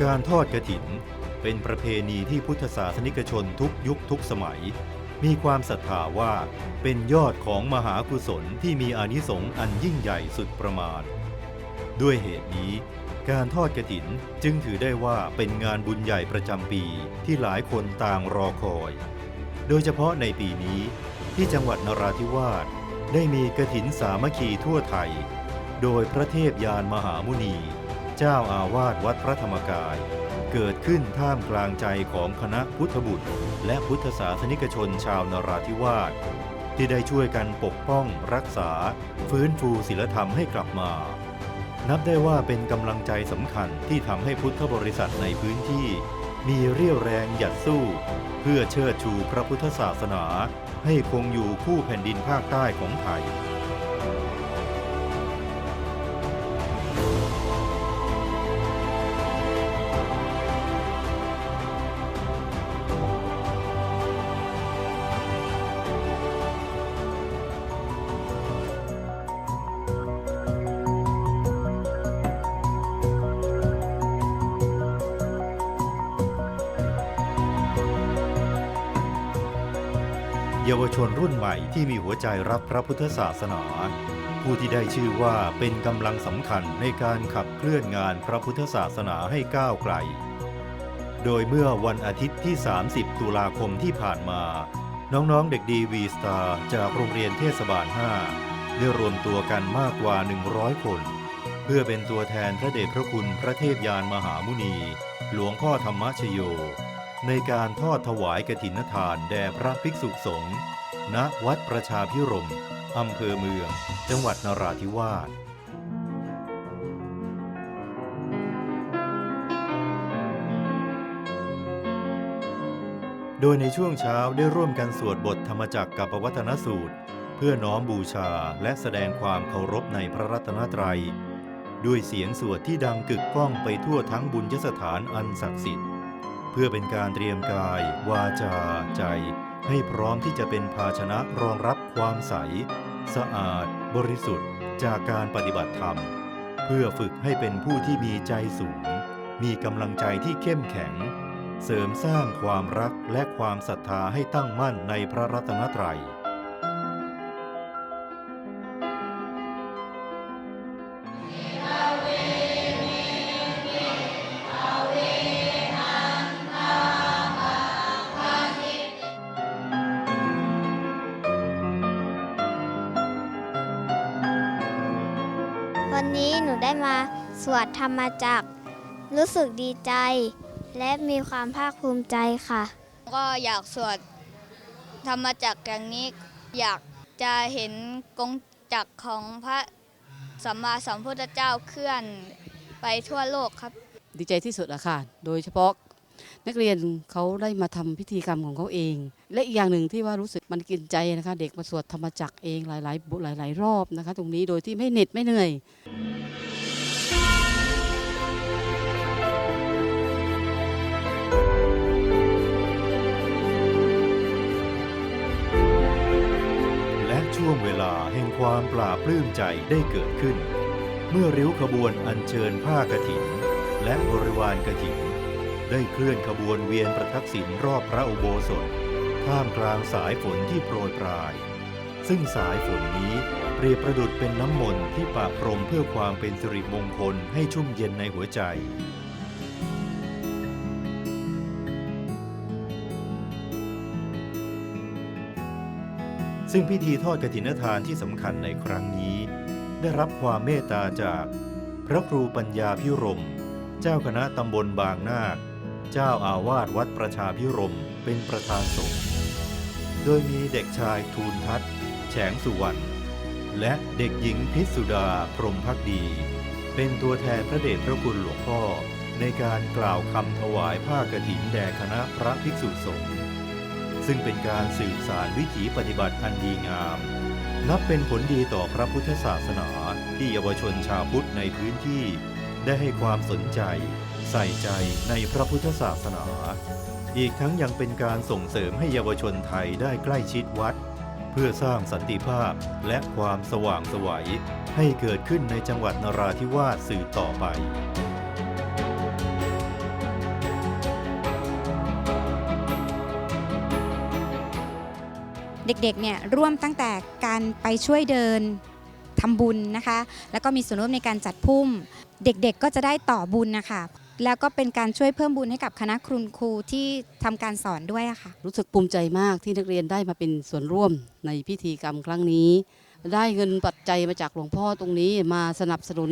การทอดกระถิน เป็นประเพณีที่พุทธศาสนิกชนทุกยุคทุกสมัย มีความศรัทธาว่าเป็นยอดของมหากุศลที่มีอานิสงส์อันยิ่งใหญ่สุดประมาณ ด้วยเหตุนี้ การทอดกระถินจึงถือได้ว่าเป็นงานบุญใหญ่ประจำปีที่หลายคนต่างรอคอย โดยเฉพาะในปีนี้ ที่จังหวัดนราธิวาสได้มีกระถินสามัคคีทั่วไทย โดยพระเทพยานมหามุนี เจ้าอาวาสวัดพระธรรมกาย เกิดขึ้นท่ามกลางใจของคณะพุทธบุตร และพุทธศาสนิกชนชาวนราธิวาสที่ได้ช่วยกันปกป้องรักษา ฟื้นฟูศิลธรรมให้กลับมา นับได้ว่าเป็นกำลังใจสำคัญที่ทำให้พุทธบริษัทในพื้นที่ มีเรี่ยวแรงหยัดสู้ เพื่อเชิดชูพระพุทธศาสนา ให้คงอยู่คู่แผ่นดินภาคใต้ของไทย ยาวชนรุ่นใหม่ที่มีหัวใจรักพระพุทธศาสนา ผู้ที่ได้ชื่อว่าเป็นกำลังสำคัญในการขับเคลื่อนงานพระพุทธศาสนาให้ก้าวไกล โดยเมื่อวันอาทิตย์ที่ 30 ตุลาคมที่ผ่านมา น้องๆเด็กดีวีสตาร์จากโรงเรียนเทศบาล 5 ได้รวมตัวกันมากกว่า 100 คน เพื่อเป็นตัวแทนพระเดชพระคุณพระเทพยานมหามุนี หลวงพ่อธรรมชโย ในการทอดถวายกฐินทานแด่พระภิกษุสงฆ์ณวัดประชาพิรมอำเภอเมือง จังหวัดนราธิวาสโดยในช่วงเช้าได้ร่วมกันสวดบทธรรมจักรกับปวัตนสูตร เพื่อน้อมบูชาและแสดงความเคารพในพระรัตนตรัย ด้วยเสียงสวดที่ดังกึกก้องไปทั่วทั้งบุญยสถานอันศักดิ์สิทธิ์ เพื่อเป็นการเตรียมกาย วาจา ใจ ให้พร้อมที่จะเป็นภาชนะรองรับความใส สะอาด บริสุทธิ์ จากการปฏิบัติธรรม เพื่อฝึกให้เป็นผู้ที่มีใจสูง มีกำลังใจที่เข้มแข็ง เสริมสร้างความรักและความศรัทธาให้ตั้งมั่นในพระรัตนตรัย หนูได้มาสวดธรรมจักรรู้สึกดีใจ และมีความภาคภูมิใจค่ะ ก็อยากสวดธรรมจักรอย่างนี้ อยากจะเห็นกงจักรของพระสัมมาสัมพุทธเจ้าเคลื่อนไปทั่วโลกครับ ดีใจที่สุดละค่ะ โดยเฉพาะ นักเรียนเขาได้มาทำพิธีกรรมของเขาเอง และอีกอย่างหนึ่งที่ว่ารู้สึกมันกินใจนะคะ เด็กมาสวดธรรมจักรเองหลาย ๆ บุหลาย ๆ รอบนะคะ ตรงนี้โดยที่ไม่เหน็ดไม่เหนื่อยและช่วงเวลาแห่งความปลาปลื้มใจได้เกิดขึ้น เมื่อริ้วขบวนอัญเชิญผ้ากฐิน และบริวารกฐิน ได้เคลื่อนขบวนเวียนประทักษิณรอบพระอุโบสถ ท่ามกลางสายฝนที่โปรยปราย ซึ่งสายฝนนี้เปรียบประดุดเป็นน้ำมนต์ที่ปราบพรมเพื่อความเป็นสิริมงคลให้ชุ่มเย็นในหัวใจซึ่งพิธีทอดกฐินทานที่สำคัญในครั้งนี้ ได้รับความเมตตาจาก พระครูปัญญาพิรม เจ้าคณะตำบลบางนาค เจ้าอาวาสวัดประชาพิรมเป็นประธานสงฆ์ โดยมีเด็กชายทูลทัศน์แฉงสุวรรณ และเด็กหญิงพิสุดาพรมพักดี เป็นตัวแทนพระเดชพระคุณหลวงพ่อในการกล่าวคำถวายผ้ากฐินแด่คณะพระภิกษุสงฆ์ ซึ่งเป็นการสื่อสารวิถีปฏิบัติอันดีงาม นับเป็นผลดีต่อพระพุทธศาสนาที่เยาวชนชาวพุทธในพื้นที่ได้ให้ความสนใจ ใส่ใจในพระพุทธศาสนา อีกทั้งยังเป็นการส่งเสริมให้เยาวชนไทยได้ใกล้ชิดวัด เพื่อสร้างสันติภาพและความสว่างสวัยให้เกิดขึ้นในจังหวัดนราธิวาสสืบต่อไปเด็กๆ เนี่ยร่วมตั้งแต่การไปช่วยเดินทำบุญนะคะ แล้วก็มีส่วนร่วมในการจัดพุ่ม เด็กๆ ก็จะได้ต่อบุญนะคะ แล้วก็เป็นการช่วยเพิ่มบุญให้กับคณะครูครูที่ทำการสอนด้วยอะค่ะ รู้สึกภูมิใจมากที่นักเรียนได้มาเป็นส่วนร่วมในพิธีกรรมครั้งนี้ ได้เงินปัจจัยมาจากหลวงพ่อตรงนี้มาสนับสนุน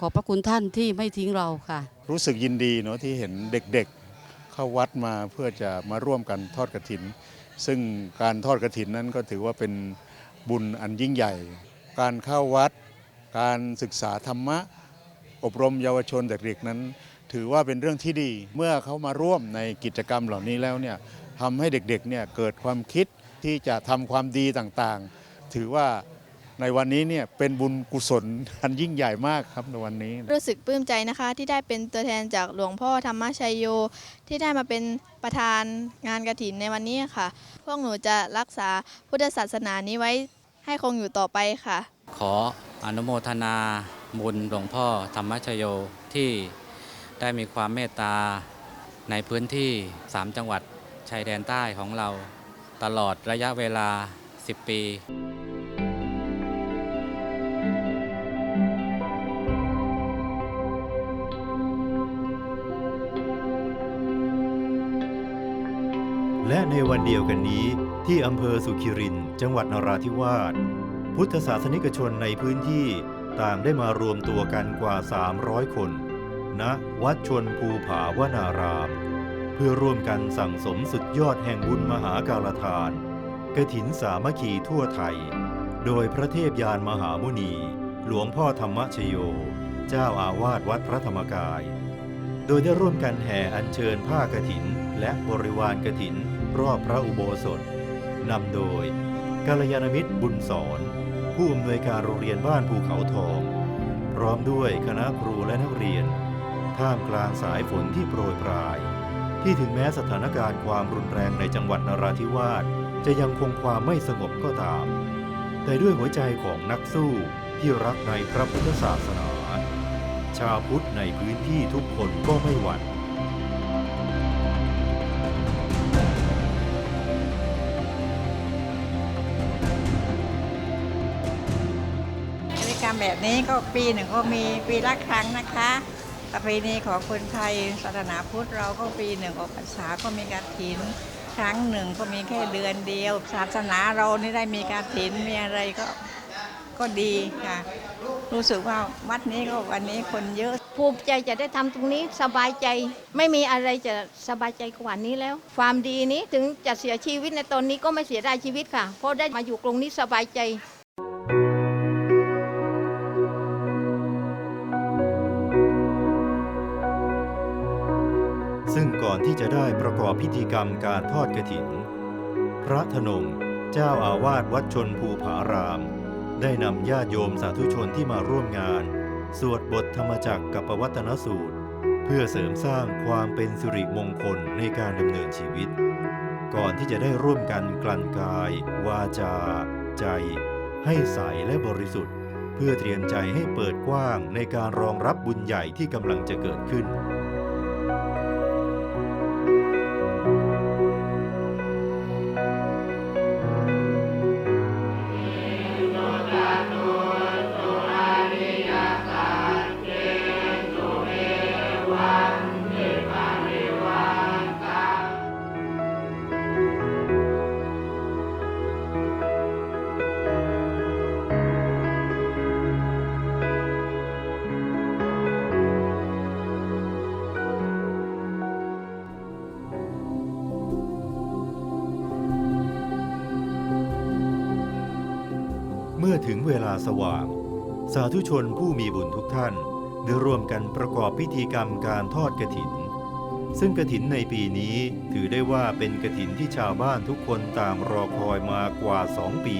ขอบพระคุณท่านที่ไม่ทิ้งเราค่ะ รู้สึกยินดีเนาะที่เห็นเด็กๆเข้าวัดมาเพื่อจะมาร่วมกันทอดกระถิน ซึ่งการทอดกระถินนั้นก็ถือว่าเป็นบุญอันยิ่งใหญ่ การเข้าวัด การศึกษาธรรมะ อบรมเยาวชนเด็กๆนั้น ถือว่าเป็นเรื่องที่ดี เมื่อเขามาร่วมในกิจกรรมเหล่านี้แล้วเนี่ยทำให้เด็กๆเนี่ยเกิดความคิดที่จะทำความดีต่างๆ ถือว่าในวันนี้เนี่ยเป็นบุญกุศลอันยิ่งใหญ่มากครับในวันนี้ รู้สึกปลื้มใจนะคะที่ได้เป็นตัวแทนจากหลวงพ่อธรรมชัยโย ที่ได้มาเป็นประธานงานกระถินในวันนี้ค่ะ พวกหนูจะรักษาพุทธศาสนานี้ไว้ให้คงอยู่ต่อไปค่ะ ขออนุโมทนาบุญหลวงพ่อธรรมชโยที่ ได้มีความเมตตาในพื้นที่ 3 จังหวัดชายแดนใต้ของเรา ตลอดระยะเวลา 10 ปีและในวันเดียวกันนี้ที่อำเภอสุขิริน จังหวัดนราธิวาส พุทธศาสนิกชนในพื้นที่ต่างได้มารวมตัวกันกว่า 300 คน ณวัดชนภูผาวนาราม เพื่อร่วมกันสั่งสมสุดยอดแห่งบุญมหากาลทานกระถินสามัคคีทั่วไทย โดยพระเทพยานมหามุนี หลวงพ่อธรรมชโย เจ้าอาวาสวัดพระธรรมกาย โดยได้ร่วมกันแห่อัญเชิญผ้ากฐิน และบริวารกฐิน รอบพระอุโบสถนำโดยกัลยาณมิตรบุญสอนผู้อำนวยการโรงเรียนบ้านภูเขาทอง พร้อมด้วยคณะครูและนักเรียน ท่ามกลางสายฝนที่โปรยปราย ที่ถึงแม้สถานการณ์ความรุนแรงในจังหวัดนราธิวาสจะยังคงความไม่สงบก็ตาม แต่ด้วยหัวใจของนักสู้ที่รักในพระพุทธศาสนา ชาวพุทธในพื้นที่ทุกคนก็ไม่หวั่นกิจกรรมแบบนี้ก็ปีหนึ่งก็มีปีละครั้งนะคะ ประเพณีของคนไทยศาสนาพุทธเราก็ปีหนึ่งออกพรรษาก็มีการถิน ครั้งหนึ่งก็มีแค่เดือนเดียว ศาสนาเรานี่ได้มีการถินมีอะไรก็ก็ดีค่ะ รู้สึกว่าวัดนี้ก็วันนี้คนเยอะภูมิใจจะได้ทำตรงนี้สบายใจ ไม่มีอะไรจะสบายใจกว่านี้แล้ว ความดีนี้ถึงจะเสียชีวิตในตอนนี้ก็ไม่เสียดายชีวิตค่ะ เพราะได้มาอยู่ตรงนี้สบายใจ ที่จะได้ประกอบพิธีกรรมการทอดกฐิน พระธนงเจ้าอาวาสวัดชนภูผาราม ได้นำญาติโยมสาธุชนที่มาร่วมงาน สวดบทธรรมจักรกับปวัตนสูตร เพื่อเสริมสร้างความเป็นสิริมงคลในการดำเนินชีวิต ก่อนที่จะได้ร่วมกันกลั่นกาย วาจา ใจ ให้ใสและบริสุทธิ์ เพื่อเตรียมใจให้เปิดกว้างในการรองรับบุญใหญ่ที่กำลังจะเกิดขึ้น ถึงเวลาสว่าง สาธุชนผู้มีบุญทุกท่านได้ร่วมกันประกอบพิธีกรรมการทอดกระถิน ซึ่งกระถินในปีนี้ถือได้ว่าเป็นกระถินที่ชาวบ้านทุกคนต่างรอคอยมากว่าสองปี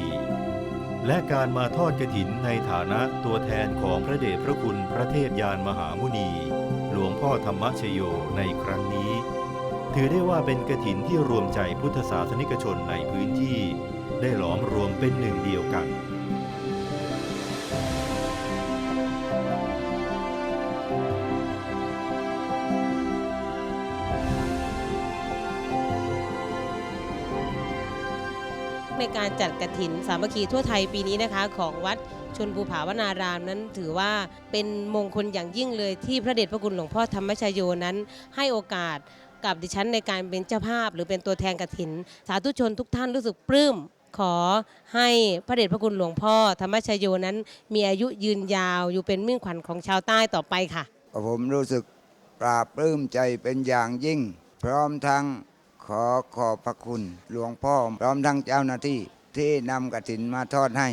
และการมาทอดกระถินในฐานะตัวแทนของพระเดชพระคุณพระเทพยานมหามุนี หลวงพ่อธรรมชโยในครั้งนี้ ถือได้ว่าเป็นกระถินที่รวมใจพุทธศาสนิกชนในพื้นที่ ได้หลอมรวมเป็นหนึ่งเดียวกัน จัดกระถิน สามัคคีทั่วไทยปีนี้นะคะ ของวัดชนภูผาวนารามนั้นถือว่าเป็นมงคลอย่างยิ่งเลยที่พระเดชพระคุณหลวงพ่อธรรมชโยนั้น ให้โอกาสกับดิฉันในการเป็นเจ้าภาพ หรือเป็นตัวแทนกระถิน สาธุชนทุกท่านรู้สึกปลื้มขอให้พระเดชพระคุณหลวงพ่อธรรมชโยนั้น มีอายุยืนยาวอยู่เป็นมิ่งขวัญของชาวใต้ต่อไปค่ะ ผมรู้สึกปราบปลื้มใจเป็นอย่างยิ่ง พร้อมทั้งขอขอบพระคุณ หลวงพ่อพร้อมทั้งเจ้าหน้าที่ ที่นำกระถินมาทอดให้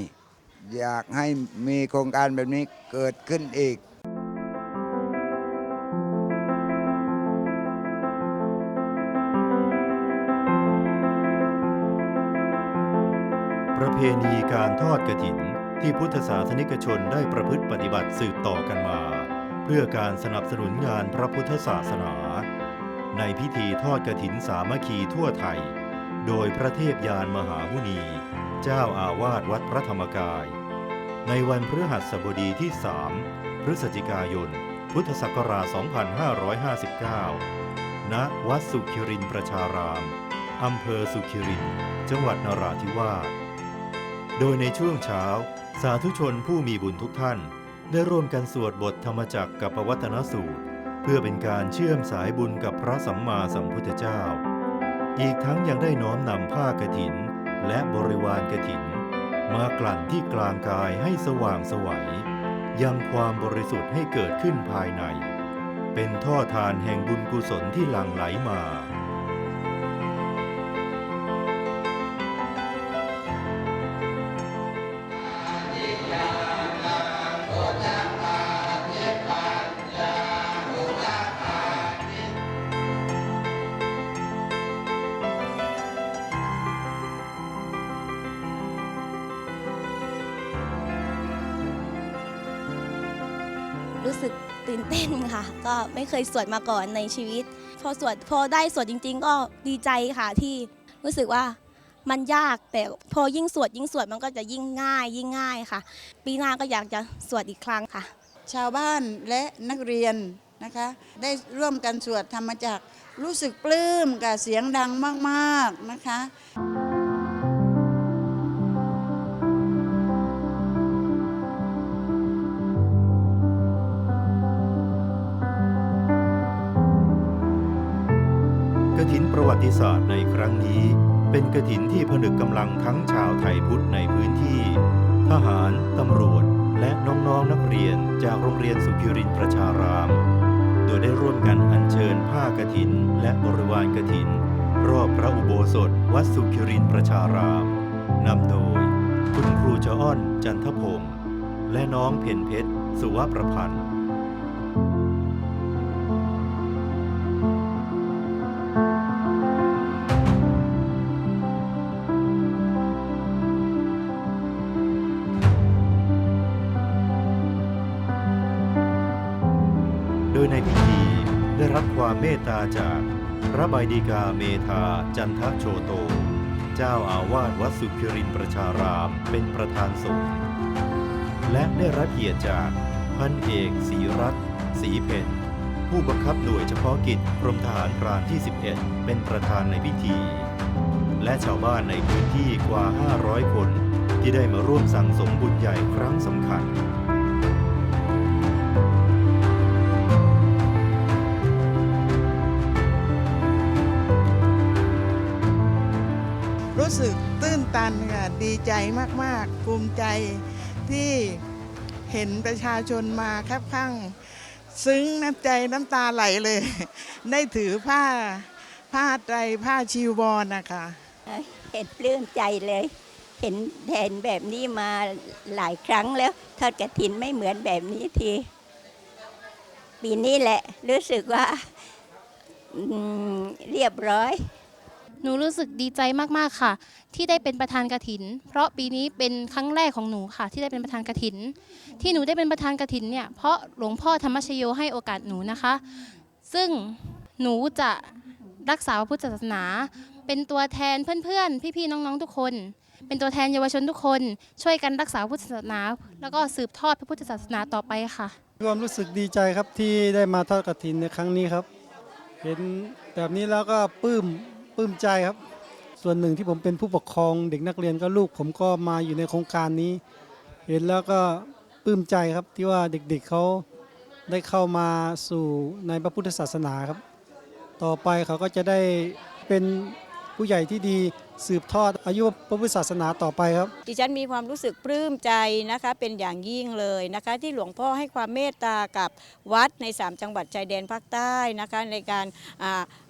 อยากให้มีโครงการแบบนี้เกิดขึ้นอีกประเพณีการทอดกระถินที่พุทธศาสนิกชนได้ประพฤติปฏิบัติสืบต่อกันมา เพื่อการสนับสนุนงานพระพุทธศาสนา ในพิธีทอดกระถินสามัคคีทั่วไทย โดยพระเทพยานมหามุนี เจ้าอาวาสวัดพระธรรมกาย ในวันพฤหัสบดีที่3พฤศจิกายน พุทธศักราช 2559 ณ วัดสุขิรินประชาราม อำเภอสุขิริน จังหวัดนราธิวาส โดยในช่วงเช้า สาธุชนผู้มีบุญทุกท่าน ได้ร่วมกันสวดบทธรรมจักรกับปวัตนสูตร เพื่อเป็นการเชื่อมสายบุญกับพระสัมมาสัมพุทธเจ้า อีกทั้งยังได้น้อมนำผ้ากถิน และบริวารกถิน มากลั่นที่กลางกายให้สว่างสวัยยังความบริสุทธิ์ให้เกิดขึ้นภายใน เป็นท่อทานแห่งบุญกุศลที่หลั่งไหลมา ตื่นเต้นค่ะ ก็ไม่เคยสวดมาก่อนในชีวิต พอสวดพอได้สวดจริง ๆ ก็ดีใจค่ะที่รู้สึกว่ามันยากแต่พอยิ่งสวดยิ่งสวดมันก็จะยิ่งง่าย ยิ่งง่ายค่ะ ปีหน้าก็อยากจะสวดอีกครั้งค่ะ ชาวบ้านและนักเรียนนะคะ ได้ร่วมกันสวดธรรมจักรรู้สึกปลื้มกับเสียงดังมาก ๆ นะคะ ประวัติศาสตร์ในครั้งนี้ เป็นกฐินที่ผนึกกำลังทั้งชาวไทยพุทธในพื้นที่ ทหาร ตำรวจ และน้องๆนนักเรียนจากโรงเรียนสุขิรินประชาราม โดยได้ร่วมกันอัญเชิญผ้ากฐิน และบริวารกฐิน รอบพระอุโบสถ วัดสุขิรินประชารามนำโดย คุณครูจอ้อนจันทพงศ์และน้องเพ็ญเพชร สุวประพันธ์ เมตตาจากพระบดีกาเมธาจันทโชโต เจ้าอาวาสวัดสุขิรินประชารามเป็นประธานสงฆ์และได้รับเกียรติจากพันเอกศรีรัตน์ศรีเพนผู้บังคับหน่วยเฉพาะกิจกรมทหารพรานที่ 11 เป็นประธานในพิธี และชาวบ้านในพื้นที่กว่า 500 คนที่ได้มาร่วมสั่งสมบุญใหญ่ครั้งสำคัญ ตันค่ะดีใจมากๆ ภูมิใจที่เห็นประชาชนมาครับข้างซึ้งน้ำใจน้ำตาไหลเลย ได้ถือผ้าผ้าไตรผ้าชีวรนะคะเห็นปลื้มใจเลย เห็นแทนแบบนี้มาหลายครั้งแล้ว ทอดกระถินไม่เหมือนแบบนี้ทีปีนี้แหละ รู้สึกว่าเรียบร้อย หนูรู้สึกดีใจมากๆค่ะ ที่ได้เป็นประธานกระถิน เพราะปีนี้เป็นครั้งแรกของหนูค่ะ ที่ได้เป็นประธานกระถิน ที่หนูได้เป็นประธานกระถินเนี่ยเพราะหลวงพ่อธรรมชโยให้โอกาสหนูนะคะ ซึ่งหนูจะรักษาพระพุทธศาสนา เป็นตัวแทนเพื่อนๆ พี่ๆ น้องๆ ทุกคน เป็นตัวแทนเยาวชนทุกคน ช่วยกันรักษาพระพุทธศาสนา แล้วก็สืบทอดพระพุทธศาสนาต่อไปค่ะความรู้สึกดีใจครับที่ได้มาทอดกฐินในครั้งนี้ครับ เห็นแบบนี้แล้วก็ปลื้ม ปลื้มใจครับ ส่วนหนึ่งที่ผมเป็นผู้ปกครองเด็กนักเรียนก็ลูก ผมก็มาอยู่ในโครงการนี้ เห็นแล้วก็ปลื้มใจครับที่ว่าเด็กๆเขาได้เข้ามาสู่ในพระพุทธศาสนาครับ ต่อไปเขาก็จะได้เป็น ผู้ใหญ่ที่ดีสืบทอดอายุพระพุทธศาสนาต่อไปครับ ดิฉันมีความรู้สึกปลื้มใจนะคะเป็นอย่างยิ่งเลยนะคะ ที่หลวงพ่อให้ความเมตตากับวัดใน 3 จังหวัดชายแดนภาคใต้นะคะในการ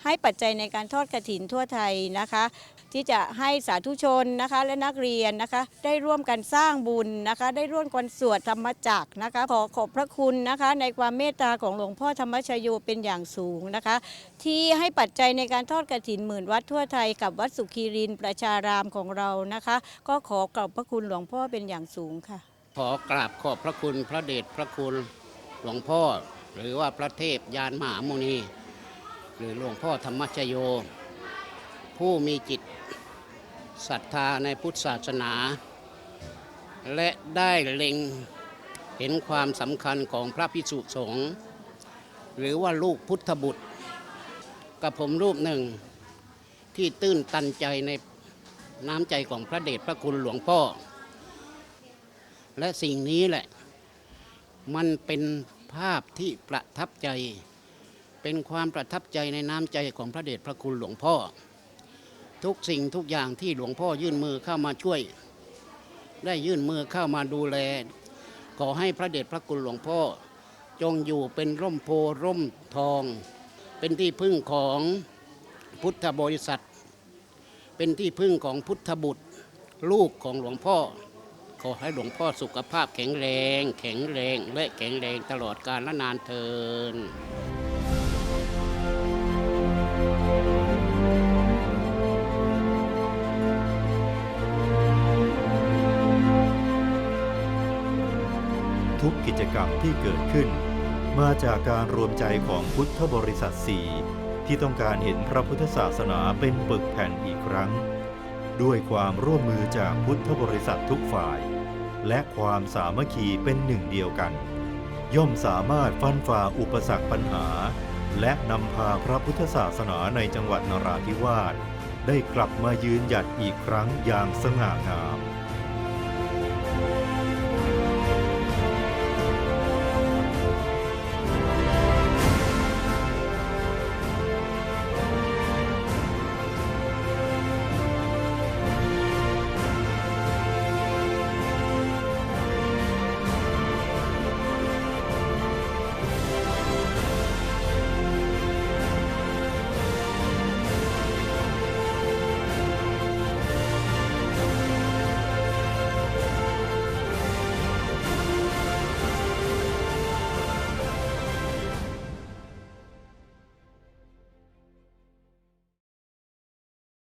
ให้ปัจจัยในการทอดกระถินทั่วไทยนะคะ ที่จะให้สาธุชนนะคะและนักเรียนนะคะได้ร่วมกันสร้างบุญนะคะ ได้ร่วมกันสวดธรรมจักรนะคะขอขอบพระคุณนะคะ ในความเมตตาของหลวงพ่อธรรมชโยเป็นอย่างสูงนะคะ ที่ให้ปัจจัยในการทอดกระถินหมื่นวัดทั่วไทยกับวัดสุขีรินประชารามของเรานะคะ ก็ขอกราบพระคุณหลวงพ่อเป็นอย่างสูงค่ะ ขอกราบขอบพระคุณพระเดชพระคุณหลวงพ่อ หรือว่าพระเทพยานมหาโมนีหรือหลวงพ่อธรรมชโย ผู้มีจิต ศรัทธาในพุทธศาสนา และได้เล็งเห็นความสำคัญของพระพิสุสงฆ์หรือว่าลูกพุทธบุตร กับผมรูปหนึ่งที่ตื้นตันใจในน้ำใจของพระเดชพระคุณหลวงพ่อ และสิ่งนี้แหละ มันเป็นภาพที่ประทับใจ เป็นความประทับใจในน้ำใจของพระเดชพระคุณหลวงพ่อ ทุกสิ่งทุกอย่างที่หลวงพ่อยื่นมือเข้ามาช่วย ได้ยื่นมือเข้ามาดูแล ขอให้พระเดชพระคุณหลวงพ่อ จงอยู่เป็นร่มโพร่มทอง เป็นที่พึ่งของพุทธบริษัท เป็นที่พึ่งของพุทธบุตร ลูกของหลวงพ่อ ขอให้หลวงพ่อสุขภาพแข็งแรง แข็งแรงและแข็งแรงตลอดกาลและนานเทิน ทุกกิจกรรมที่เกิดขึ้น มาจากการรวมใจของพุทธบริษัทสี่ที่ต้องการเห็นพระพุทธศาสนาเป็นปึกแผ่นอีกครั้ง ด้วยความร่วมมือจากพุทธบริษัททุกฝ่าย และความสามัคคีเป็นหนึ่งเดียวกัน ย่อมสามารถฟันฝ่าอุปสรรคปัญหา และนำพาพระพุทธศาสนาในจังหวัดนราธิวาสได้กลับมายืนหยัดอีกครั้งอย่างสง่างาม